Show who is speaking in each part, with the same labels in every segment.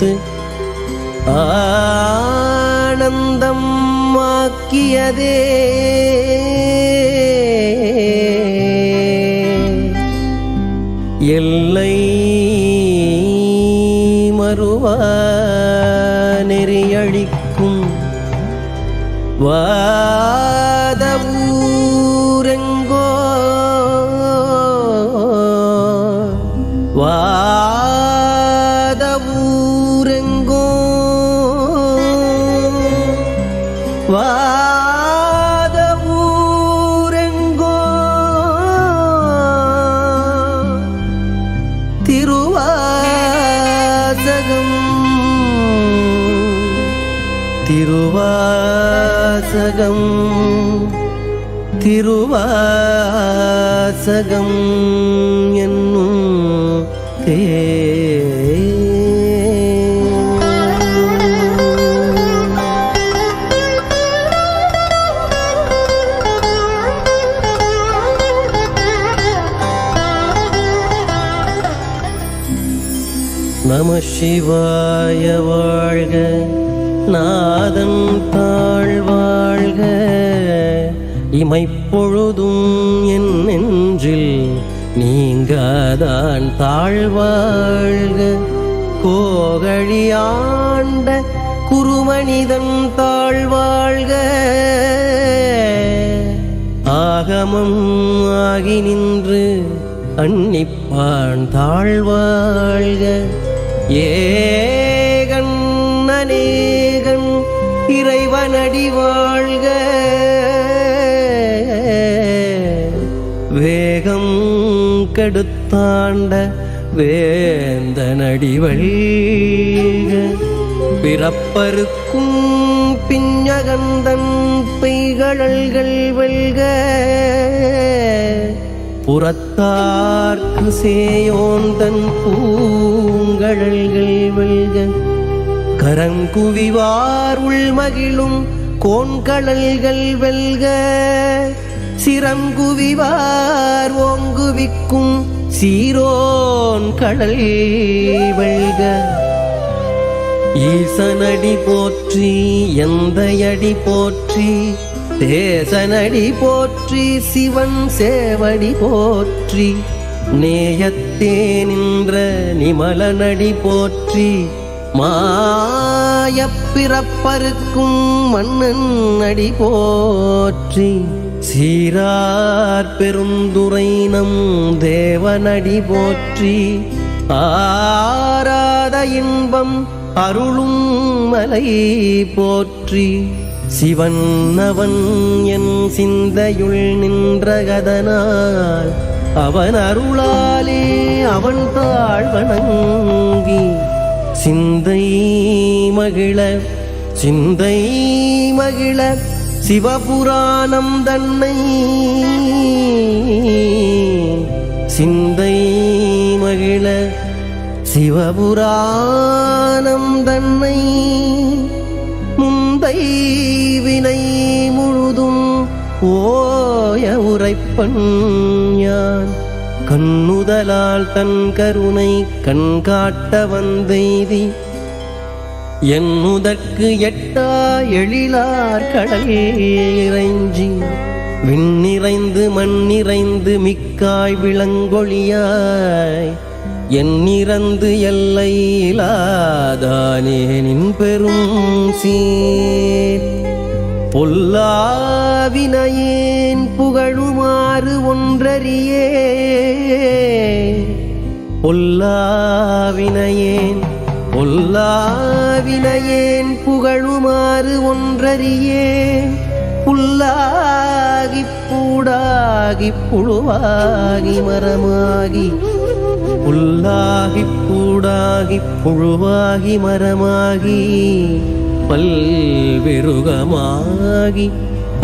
Speaker 1: கொடுத்து ஆனந்தம் ஆக்கியதே எல்லை மறுவா நெறியழிக்கும் வாதவூரெங்கோ வா திருவாசகம் திருவாசகம் என்னும் தே நம சிவாய வாழ்க நாதம் தாழ்வாழ்க இமைப்பொழுதும் என் நெஞ்சில் நீங்காதான் தாழ்வாழ்க கோகழியாண்ட குருமனிதன் தாழ்வாழ்க ஆகமம் ஆகி நின்று அன்னிப்பான் தாழ்வாழ்க ஏ கண்ணனே தேவனடி வாழ்க வேகம் கெடுத்தாண்ட வேந்தனடி வழிக பிறப்பருக்கும் பிஞ்சகந்தன் பெய்கழல்கள் வெல்க புறத்தார்க்கு சேயோந்தன் பூங்கழல்கள் வெல்க கரங்குவிவார் உள்மகிழும் கோண்கடல்கள் வெல்க சிரங்குவிவார் ஓங்குவிக்கும் சீரோன் கடல் வெல்க ஈசனடி போற்றி எந்த அடி போற்றி தேசனடி போற்றி சிவன் சேவடி போற்றி நேயத்தே நின்ற நிமலனடி போற்றி மாயப்பிறப்பருக்கும் மன்னன் அடி போற்றி சீரார் பெருந்துரை நம் தேவனடி போற்றி ஆராத இன்பம் அருளும் மலை போற்றி சிவன் அவன் என் சிந்தையுள் நின்ற கதனால் அவன் அருளாலே அவன் தாழ் சிந்தை மகிழ சிந்தை மகிழ சிவபுராணம் தன்னை சிந்தை மகிழ சிவபுராணம் தன்னை முந்தை வினை முழுதும் ஓய உரைப்பண் யான் கண்ணுதலால் தன் கருணை கண்காட்ட வந்தெய்தி என்னுதற்கு எட்டா எழிலார் கடலே இறைஞ்சி விண்ணிறைந்து மண்ணிறைந்து மிக்காய் விளங்கொழியாய் என்னிறந்து எல்லையிலாதானே நின் பெரும் சீர் பொல்லாவினையேன் புகழுமாறு ஒன்றறியே பொல்லாவினையேன் பொல்லாவினையேன் புகழுமாறு ஒன்றறியே புல்லாகி பூடாகி புழுவாகி மரமாகி புல்லாகி பூடாகி புழுவாகி மரமாகி பல்வெருகமாகி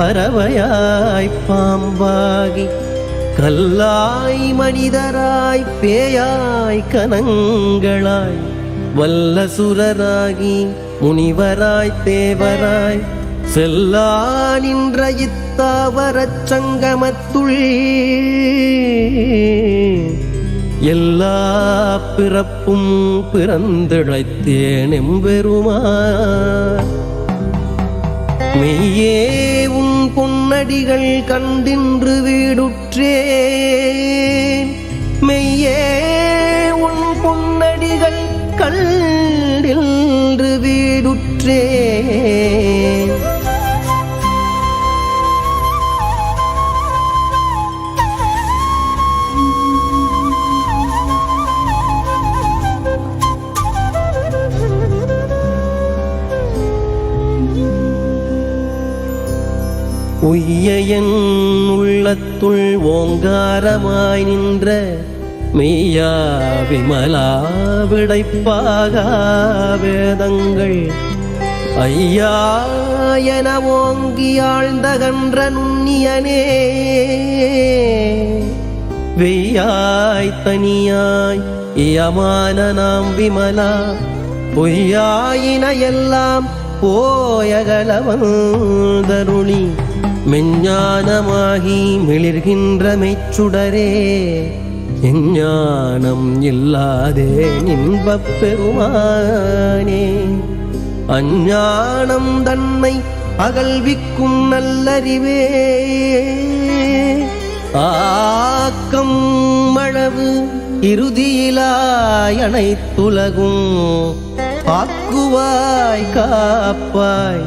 Speaker 1: பறவையாய் பாம்பாகி கல்லாய் மனிதராய் பேயாய் கனங்களாய் வல்ல சுரராகி முனிவராய் தேவராய் செல்லா நின்ற இத்தாவர சங்கமத்துள் எல்லா பிறப்பும் பிறந்திழைத்தேன் எம்பெருமா மெய்யே உன் பொன்னடிகள் கண்டின்று வீடுற்றே உள்ளத்துள் ஓங்காரமாய் நின்ற மெய்யா விமலா விடைப்பாக வேதங்கள் ஐயா என ஓங்கி ஆழ்ந்தகன்ற நுண்ணியனே வெய்யாய் தனியாய் இயமான நாம் விமலா பொய்யாயின எல்லாம் போயகலவன் தருணி மெஞ்ஞானமாகி மிளிர்கின்ற மெச்சுடரே எஞ்ஞானம் இல்லாதே இன்பப் பெருமானே அஞ்ஞானம் தன்னை அகழ்விக்கும் நல்லறிவே ஆக்கம் மழவு இறுதியிலாயனை துலகும் பாக்குவாய் காப்பாய்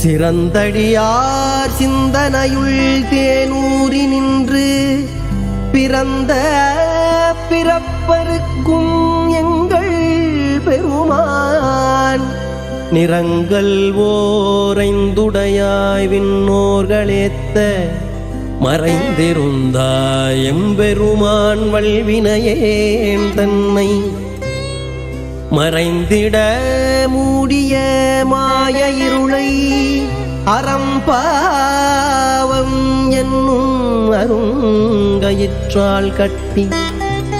Speaker 1: சிறந்தடியார் சிந்தனையுள் தேனூறி நின்று பிறந்த பிறப்பருக்கும் எங்கள் பெருமான் நிறங்கள் ஓரைந்துடையாய் விண்ணோர்களேத்த மறைந்திருந்தாய் எம்பெருமான் வல்வினையேன் தன்னை மறைந்திட மூடிய மாயிரு அறம்பாவம் என்னும் அருங்கயிற்றால் கட்டி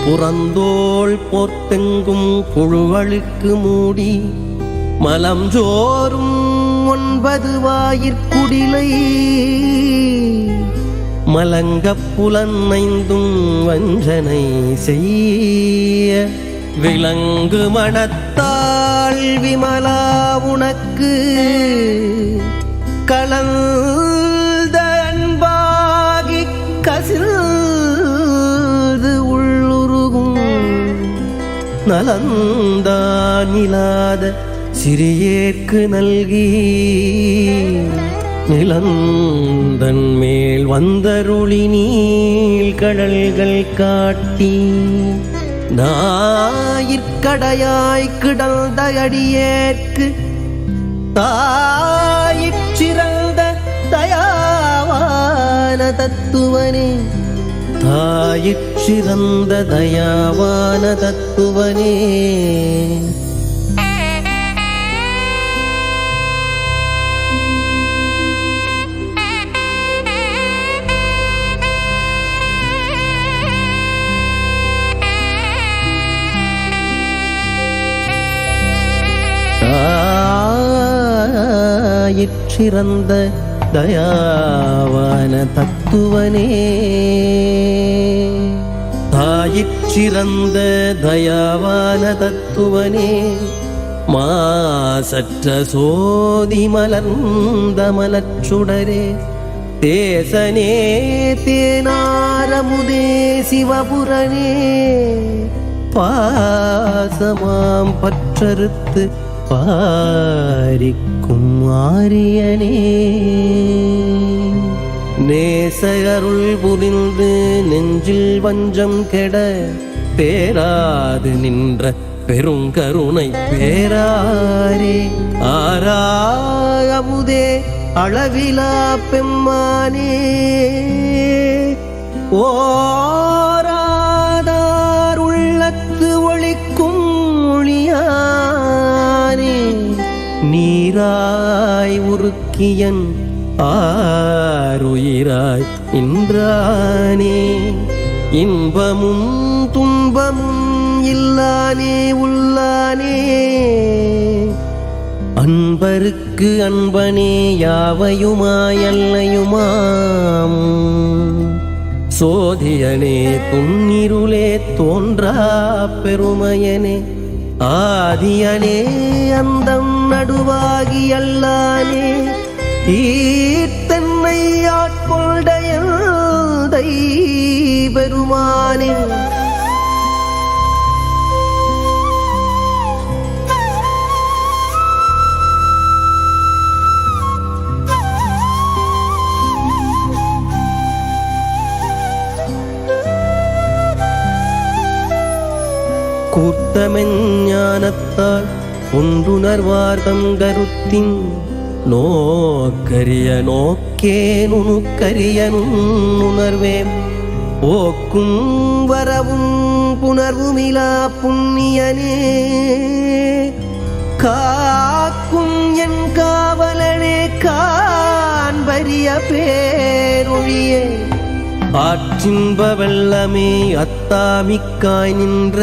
Speaker 1: புறந்தோள் போர்த்தெங்கும் புழுவழுக்கு மூடி மலம் சோறும் ஒன்பது வாயிற்குடிலை மலங்கப் ஐந்தும் வஞ்சனை செய்ய விலங்கு மனத்தால் விமலா உனக்கு கலந்த அன்பாகி கசிந்து உள்ளுருகும் நலந்தான் சிறியேற்கு நல்கி நிலந்தன் மேல் வந்தருளி நீள் கடல்கள் காட்டி நாயிற்கடையாய் கிடந்த அடியேற்கு தாயிற்றிறந்த தயாவான தத்துவனே தாயிற்றிறந்த தயாவான தத்துவனே தந்தையாயிற்றிறந்த தயாவான தத்துவனே தாயிற்றிறந்த தயாவான தத்துவனே மாசற்ற சோதி மலர்ந்த மலச்சுடரே தேசனே தேனாரமுதே சிவபுரனே பாசமாம் பற்றறுத்து பாரிக்கும் ஆரியனே நேசகருள் புரிந்து நெஞ்சில் வஞ்சம் கெட பேராது நின்ற பெருங்கருணை பேராரே ஆராகமுதே அளவிலா பெம்மானே ஓ நீராய் உருக்கியன் ஆருயிராய் நின்றானே இன்பமும் துன்பமும் இல்லானே உள்ளானே அன்பருக்கு அன்பனே யாவையுமாய் சோதியனே துன்னிருளே தோன்றா பெருமையனே ஆதியனே அந்தம் நடுவாகி அல்லானே ஈத்தன்னை ஆட்கொண்டய பெருமானே கூத்தமென் ஞானத்தால் ஒன்றுணர்வார்தம் கருத்தின் நோக்கரிய நோக்கே நுணுக்கரிய உணர்வேன் ஓக்கும் வரவும் புணர்வுமிலா புண்ணியனே காக்கும் என் காவலனே காண்பரிய பேரொழியே ஆற்றின்ப வெள்ளமே அத்தாமிக்காய் நின்ற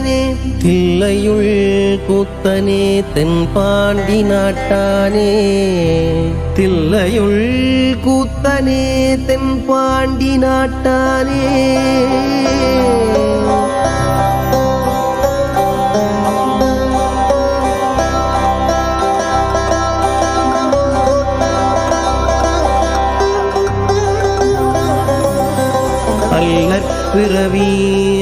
Speaker 1: கூத்தனே தில்லையுள் கூத்தனே தென்பாண்டி நாட்டானே தில்லையுள் கூத்தனே தென்பாண்டி நாட்டானே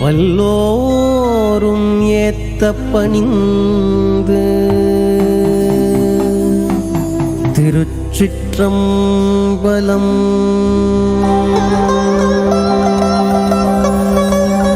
Speaker 1: வல்லோரும் ஏத்த பணிந்து திருச்சிற்றம்பலம்